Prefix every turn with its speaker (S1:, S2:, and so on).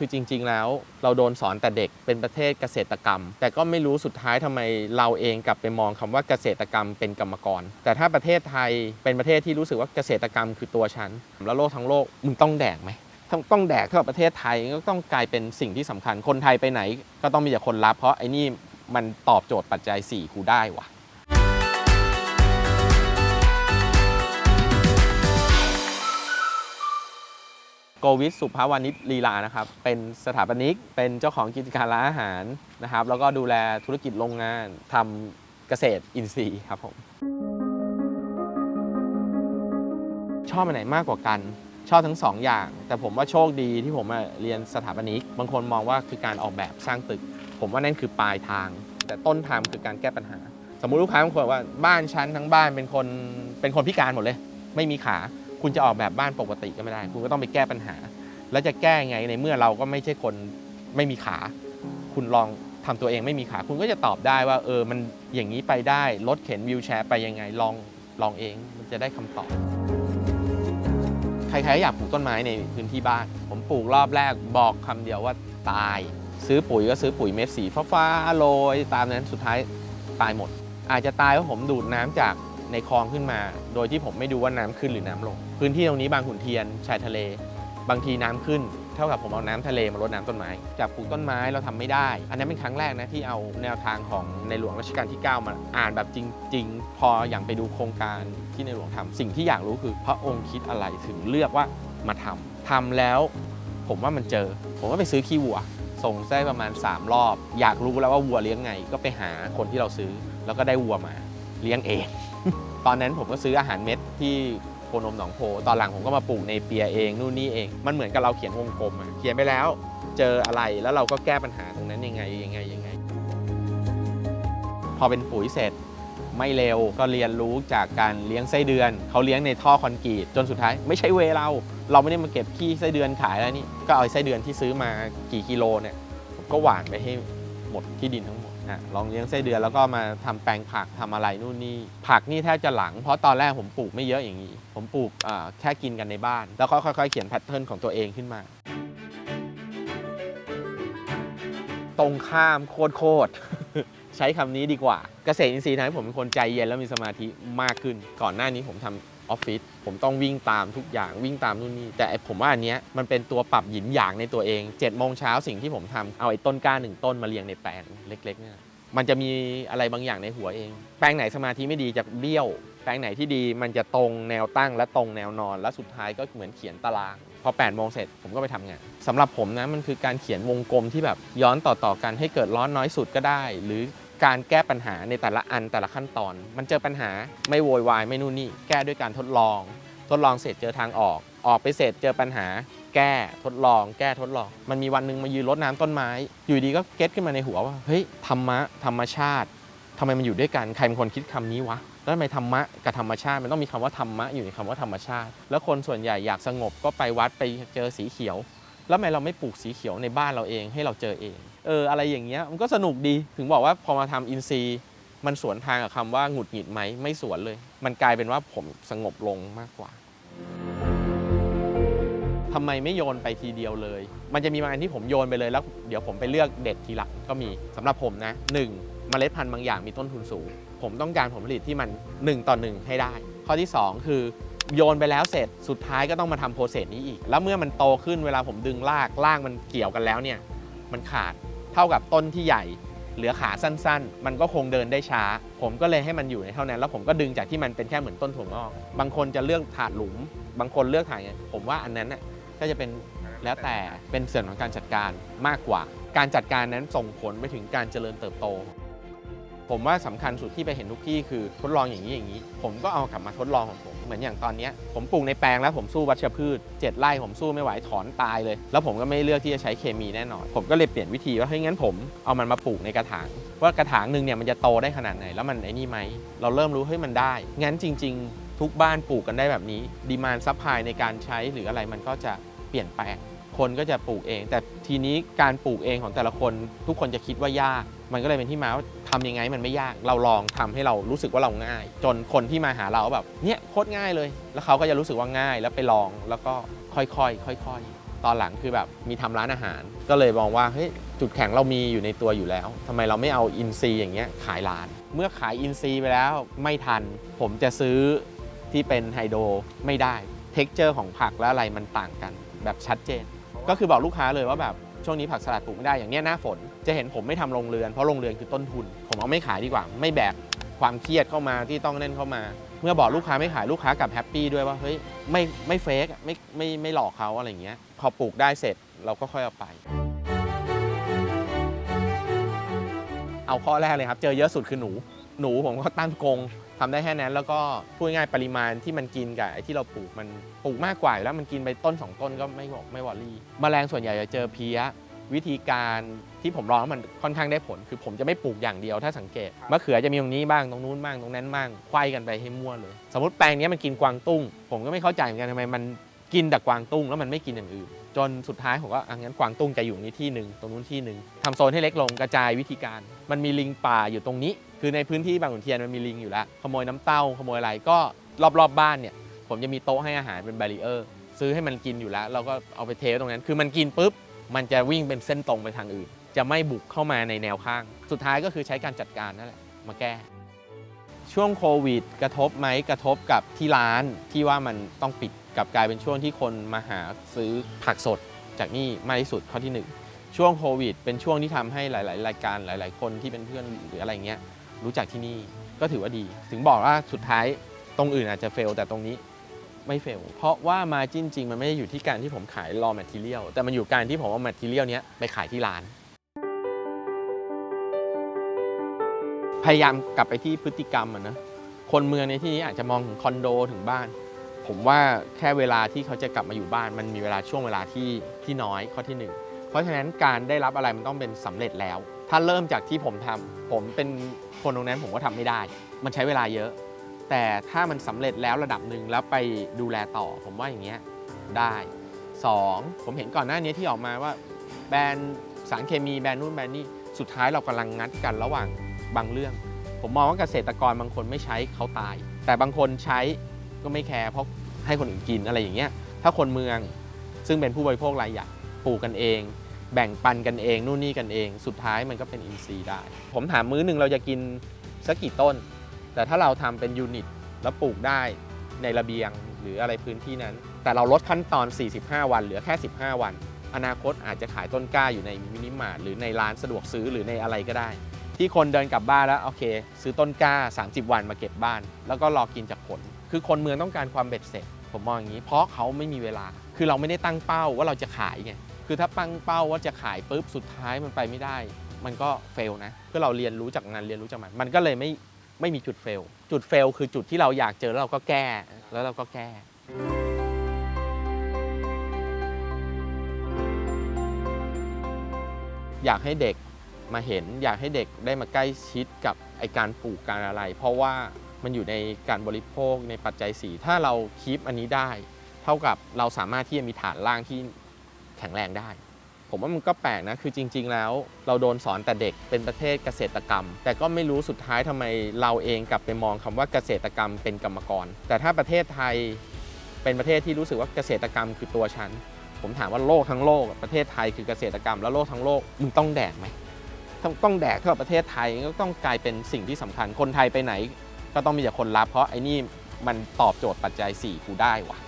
S1: คือจริง ๆ แล้วเราโดนสอนแต่เด็กเป็นประเทศเกษตรกรรม แต่ก็ไม่รู้สุดท้ายทำไมเราเองกลับไปมองคำว่าเกษตรกรรมเป็นกรรมกร แต่ถ้าประเทศไทยเป็นประเทศที่รู้สึกว่าเกษตรกรรมคือตัวฉัน แล้วโลกทั้งโลกมึงต้องแดกไหมต้องแดกเท่ากับประเทศไทยก็ต้องกลายเป็นสิ่งที่สำคัญคนไทยไปไหน ก็ต้องมีแต่คนรับ เพราะไอ้นี่มันตอบโจทย์ปัจจัย 4 กูได้ว่ะ โกวิทสุภาวานิชลีลานะครับ เป็นสถาปนิก เป็นเจ้าของกิจการร้านอาหารนะครับ แล้วก็ดูแลธุรกิจโรงงานทำเกษตรอินทรีย์ครับผม ชอบอันไหนมากกว่ากัน ชอบทั้งสองอย่าง แต่ผมว่าโชคดีที่ผมเรียนสถาปนิก บางคนมองว่าคือการออกแบบสร้างตึก ผมว่านั่นคือปลายทาง แต่ต้นทางคือการแก้ปัญหา สมมุติลูกค้าบางคนว่าบ้านฉันทั้งบ้านเป็นคนเป็นคนพิการหมดเลย ไม่มีขา คุณจะออกแบบบ้านปกติก็ไม่ได้ คุณก็ต้องไปแก้ปัญหา แล้วจะแก้ไงในเมื่อเราก็ไม่ใช่คนไม่มีขา คุณลองทำตัวเองไม่มีขา คุณก็จะตอบได้ว่า เออมันอย่างนี้ไปได้รถเข็นวิวแชร์ไปยังไงลองลองเองมันจะได้คำตอบใครๆอยากปลูกต้นไม้ในพื้นที่บ้าน ผมปลูกรอบแรกบอกคำเดียวว่าตาย ซื้อปุ๋ยก็ซื้อปุ๋ยเม็ดสีฟ้าๆโรยตามนั้นสุดท้ายตายหมด อาจจะตายเพราะผมดูดน้ำจาก ในคลองขึ้นมา โดยที่ผมไม่ดูว่าน้ำขึ้นหรือน้ำลง พื้นที่ตรงนี้บางขุนเทียนชายทะเล บางทีน้ำขึ้น เท่ากับผมเอาน้ำทะเลมารดน้ำต้นไม้ จากปลูกต้นไม้เราทำไม่ได้ อันนั้นเป็นครั้งแรกนะที่เอาแนวทางของในหลวงรัชกาลที่ 9 มาอ่านแบบจริง ๆ พออย่างไปดูโครงการที่ในหลวงทำสิ่งที่อยากรู้คือพระองค์คิดอะไรถึงเลือกว่ามาทำทำแล้วผมว่ามันเจอ ผมก็ไปซื้อขี้วัวส่งได้ประมาณ 3 รอบ อยากรู้แล้วว่าวัวเลี้ยงไง ก็ไปหาคนที่เราซื้อ แล้วก็ได้วัวมา เลี้ยงเอง ตอนนั้นผมก็ซื้ออาหารเม็ดที่โคนมหนองโพ ตอนหลังผมก็มาปลูกในเปียเองนู่นนี่เอง มันเหมือนกับเราเขียนวงกลมอะเขียนไปแล้ว เจออะไรแล้วเราก็แก้ปัญหาตรงนั้นยังไงยังไงยังไง พอเป็นปุ๋ยเสร็จไม่เร็วก็เรียนรู้จากการเลี้ยงไส้เดือน เขาเลี้ยงในท่อคอนกรีตจนสุดท้าย ไม่ใช่เวเรา เราไม่ได้มาเก็บขี้ไส้เดือนขายแล้วนี่ก็เอาไส้เดือนที่ซื้อมากี่กิโลเนี่ยก็หว่านไปให้หมดที่ดินทั้งหมด นะลองเลี้ยงไส้เดือนแล้วก็มาทำแปลงผักทำอะไรนู่นนี่ผักนี่แทบจะหลัง เพราะตอนแรกผมปลูกไม่เยอะอย่างนี้ ผมปลูกแค่กินกันในบ้าน แล้วก็ค่อยๆ เขียนแพทเทิร์นของตัวเองขึ้นมา ตรงข้ามโคตรใช้คำนี้ดีกว่าเกษตรอินทรีย์ทำให้ผมเป็นคนใจเย็นแล้วมีสมาธิมากขึ้น ก่อนหน้านี้ผมทำ ออฟฟิศผมต้องวิ่งตามทุกอย่างวิ่งตามนู่นนี่แต่ผมว่าอันเนี้ยมันเป็นตัวปรับหยินหยางในตัวเอง7จ็ดโมงเช้าสิ่งที่ผมทำเอาไอ้ต้นกล้าหนึ่งต้นมาเรียงในแปลงเล็กๆเนี่ยมันจะมีอะไรบางอย่างในหัวเอง แปลงไหนสมาธิไม่ดีจะเบี้ยว แปลงไหนที่ดีมันจะตรงแนวตั้งและตรงแนวนอน และสุดท้ายก็เหมือนเขียนตาราง พอ8ปดโมงเสร็จผมก็ไปทำงานสำหรับผมนะมันคือการเขียนวงกลมที่แบบย้อนต่อๆกันให้เกิดร้อนน้อยสุดก็ได้ หรือ การแก้ปัญหาในแต่ละอันแต่ละขั้นตอน มันเจอปัญหาไม่โวยวายไม่นู่นนี่ แก้ด้วยการทดลอง ทดลองเสร็จเจอทางออก ออกไปเสร็จเจอปัญหา แก้ทดลอง แก้ทดลอง มันมีวันหนึ่งมายืนรดน้ำต้นไม้ อยู่ดีก็เก็ตขึ้นมาในหัวว่าเฮ้ยธรรมะธรรมชาติทำไมมันอยู่ด้วยกันใครเป็นคนคิดคำนี้วะแล้วทำไมธรรมะกับธรรมชาติมันต้องมีคำว่าธรรมะอยู่ในคำว่าธรรมชาติ แล้วคนส่วนใหญ่อยากสงบก็ไปวัดไปเจอสีเขียว แล้วทำไมเราไม่ปลูกสีเขียวในบ้านเราเองให้เราเจอเอง เอออะไรอย่างเงี้ยมันก็สนุกดีถึงบอกว่าพอมาทำอินซีมันสวนทางกับคำว่าหงุดหงิดไหมไม่สวนเลย มันกลายเป็นว่าผมสงบลงมากกว่าทำไมไม่โยนไปทีเดียวเลย มันจะมีบางอันที่ผมโยนไปเลยแล้ว เดี๋ยวผมไปเลือกเด็ดทีหลังก็มีสำหรับผมนะหนึ่งเมล็ดพันธุ์บางอย่างมีต้นทุนสูง ผมต้องการผลผลิตที่มัน 1 ต่อ 1 ให้ได้ ข้อที่ 2 คือ โยนไปแล้วเสร็จสุดท้ายก็ต้องมาทำโปรเซสนี้อีก แล้วเมื่อมันโตขึ้นเวลาผมดึงรากรากมันเกี่ยวกันแล้วเนี่ย มันขาด เท่ากับต้นที่ใหญ่ เหลือขาสั้นๆ มันก็คงเดินได้ช้า ผมก็เลยให้มันอยู่ในเท่านั้น แล้วผมก็ดึงจากที่มันเป็นแค่เหมือนต้นถั่วงอก บางคนจะเลือกถาดหลุม บางคนเลือกถาดไงผมว่าอันนั้นน่ะก็จะเป็นแล้วแต่เป็นส่วนของการจัดการมากกว่า การจัดการนั้นส่งผลไปถึงการเจริญเติบโต ผมว่าสำคัญสุดที่ไปเห็นทุกที่คือทดลองอย่างนี้อย่างนี้ ผมก็เอากลับมาทดลองของผม เหมือนอย่างตอนนี้ผมปลูกในแปลงแล้วผมสู้วัชพืชเจ็ดไร่ผมสู้ไม่ไหวถอนตายเลย แล้วผมก็ไม่เลือกที่จะใช้เคมีแน่นอน ผมก็เลยเปลี่ยนวิธีว่าเฮ้ยงั้นผมเอามันมาปลูกในกระถาง ว่ากระถางหนึ่งเนี่ยมันจะโตได้ขนาดไหนแล้วมันไอ้นี่ไหมเราเริ่มรู้เฮ้ยมันได้ งั้นจริง ๆ ทุกบ้านปลูกกันได้แบบนี้ดีมานซัพพลายในการใช้หรืออะไรมันก็จะเปลี่ยนแปลง คนก็จะปลูกเอง แต่ทีนี้การปลูกเองของแต่ละคน ทุกคนจะคิดว่ายาก มันก็เลยเป็นที่มาว่าทำยังไงมันไม่ยาก เราลองทำให้เรารู้สึกว่าเราง่าย จนคนที่มาหาเราแบบเนี่ยโคตรง่ายเลย แล้วเขาก็จะรู้สึกว่าง่ายแล้วไปลองแล้วก็ค่อยๆค่อยๆ ตอนหลังคือแบบมีทำร้านอาหาร ก็เลยมองว่าเฮ้ยจุดแข็งเรามีอยู่ในตัวอยู่แล้วทำไมเราไม่เอาอินซีอย่างเงี้ยขายร้าน เมื่อขายอินซีไปแล้วไม่ทัน ผมจะซื้อที่เป็นไฮโดรไม่ได้เท็กเจอร์ของผักและอะไรมันต่างกัน แบบชัดเจน ก็คือบอกลูกค้าเลยว่าแบบช่วงนี้ผักสลัดปลูกไม่ได้อย่างเนี้ยหน้าฝน จะเห็นผมไม่ทำโรงเรือนเพราะโรงเรือนคือต้นทุน ผมเอาไม่ขายดีกว่า ไม่แบกความเครียดเข้ามาที่ต้องเล่นเข้ามา เมื่อบอกลูกค้าไม่ขายลูกค้ากลับแฮปปี้ด้วยว่าเฮ้ยไม่ไม่เฟกไม่ไม่ไม่หลอกเขาอะไรอย่างเงี้ยพอปลูกได้เสร็จเราก็ค่อยเอาไป เอาข้อแรกเลยครับ เจอเยอะสุดคือหนู หนูผมก็ตั้งกรง ทำได้แค่นั้นแล้วก็พูดง่ายปริมาณที่มันกินกับไอ้ที่เราปลูกมันปลูกมากกว่าอยู่แล้วมันกินไปต้น 2 ต้นก็ไม่บอกไม่วอรี่แมลงส่วนใหญ่จะเจอเพี้ย วิธีการที่ผมลองแล้วมันค่อนข้างได้ผล คือผมจะไม่ปลูกอย่างเดียวถ้าสังเกตมะเขือจะมีตรงนี้บ้างตรงนู้นบ้างตรงนั้นบ้างไขว้กันไปให้มั่วเลย สมมติแปลงนี้มันกินกวางตุ้ง ผมก็ไม่เข้าใจเหมือนกันทำไมมันกินแต่กวางตุ้งแล้วมันไม่กินอย่างอื่น จนสุดท้ายผมก็อะงั้นกวางตุ้งจะอยู่นี้ที่หนึ่งตรงนู้นที่หนึ่งทำโซนให้เล็กลงกระจายวิธีการ มันมีลิงป่าอยู่ตรงนี้ คือในพื้นที่บางขุนเทียนมันมีลิงอยู่แล้ว ขโมยน้ำเต้าขโมยอะไรก็รอบๆบบ้านเนี่ยผมจะมีโต๊ะให้อาหารเป็นแบรีเออร์ซื้อให้มันกินอยู่แล้ว เราก็เอาไปเทไว้ตรงนั้น คือมันกินปุ๊บ มันจะวิ่งเป็นเส้นตรงไปทางอื่น จะไม่บุกเข้ามาในแนวข้าง สุดท้ายก็คือใช้การจัดการนั่นแหละมาแก้ ช่วงโควิด กระทบไหมกระทบกับที่ร้านที่ว่ามันต้องปิดกับกลายเป็นช่วงที่คนมาหาซื้อผักสดจากนี่มากที่สุดข้อที่หนึ่งช่วงโควิด เป็นช่วงที่ทำให้หลาย ๆ รายการหลาย ๆ คนที่เป็นเพื่อนหรืออะไรเงี้ย รู้จักที่นี่ก็ถือว่าดี ถึงบอกว่าสุดท้ายตรงอื่นอาจจะเฟล แต่ตรงนี้ไม่เฟล เพราะว่ามาจริงๆมันไม่ได้อยู่ที่การที่ผมขาย raw material แต่มันอยู่การที่ผมเอา material เนี้ยไปขายที่ร้าน พยายามกลับไปที่พฤติกรรมอะนะคนเมืองในที่นี้อาจจะมองถึงคอนโดถึงบ้าน ผมว่าแค่เวลาที่เขาจะกลับมาอยู่บ้าน มันมีเวลาช่วงเวลาที่ที่น้อยข้อที่หนึ่งเพราะฉะนั้นการได้รับอะไรมันต้องเป็นสำเร็จแล้ว ถ้าเริ่มจากที่ผมทำผมเป็นคนตรงนั้นผมก็ทำไม่ได้ มันใช้เวลาเยอะ แต่ถ้ามันสำเร็จแล้วระดับหนึ่งแล้วไปดูแลต่อ ผมว่าอย่างเงี้ยได้สองผมเห็นก่อนหน้านี้ที่ออกมาว่าแบรนด์สารเคมีแบรนด์นู่นแบรนด์นี่สุดท้ายเรากำลังงัดกันระหว่างบางเรื่อง ผมมองว่าเกษตรกรบางคนไม่ใช้เขาตาย แต่บางคนใช้ก็ไม่แคร์เพราะให้คนอื่นกินอะไรอย่างเงี้ยถ้าคนเมืองซึ่งเป็นผู้บริโภครายใหญ่ปลูกกันเอง แบ่งปันกันเองนู่นนี่กันเอง สุดท้ายมันก็เป็นอินทรีย์ได้ ผมถามมื้อหนึ่งเราจะกินสักกี่ต้น แต่ถ้าเราทำเป็นยูนิตแล้วปลูกได้ในระเบียงหรืออะไรพื้นที่นั้น แต่เราลดขั้นตอน 45 วันเหลือแค่ 15 วัน อนาคตอาจจะขายต้นกล้าอยู่ในมินิมาร์ทหรือในร้านสะดวกซื้อหรือในอะไรก็ได้ ที่คนเดินกลับบ้านแล้วโอเค ซื้อต้นกล้า 30 วันมาเก็บบ้าน แล้วก็รอกินจากผล คือคนเมืองต้องการความเบ็ดเสร็จ ผมมองอย่างนี้ เพราะเขาไม่มีเวลา คือเราไม่ได้ตั้งเป้าว่าเราจะขายไง คือถ้าตั้งเป้าว่าจะขายปุ๊บสุดท้ายมันไปไม่ได้ มันก็เฟลนะคือเราเรียนรู้จากงานเรียนรู้จากมัน มันก็เลยไม่ไม่มีจุดเฟล จุดเฟลคือจุดที่เราอยากเจอแล้วเราก็แก้แล้วเราก็แก้อยากให้เด็กมาเห็น อยากให้เด็กได้มาใกล้ชิดกับไอการปลูกการอะไร เพราะว่ามันอยู่ในการบริโภคในปัจจัยสีถ้าเราคีปอันนี้ได้ เท่ากับเราสามารถที่จะมีฐานล่างที่ แข็งแรงได้ ผมว่ามันก็แปลกนะ คือจริง ๆ แล้ว เราโดนสอนแต่เด็กเป็นประเทศเกษตรกรรม แต่ก็ไม่รู้สุดท้ายทำไมเราเองกลับไปมองคำว่าเกษตรกรรมเป็นกรรมกร แต่ถ้าประเทศไทยเป็นประเทศที่รู้สึกว่าเกษตรกรรมคือตัวฉันผมถามว่าโลกทั้งโลกประเทศไทยคือเกษตรกรรม แล้วโลกทั้งโลกมึงต้องแดกไหมต้องต้องแดกเท่ากับประเทศไทยก็ต้องกลายเป็นสิ่งที่สำคัญคนไทยไปไหน ก็ต้องมีแต่คนรับ เพราะไอ้นี่มันตอบโจทย์ปัจจัย 4 กูได้ว่ะ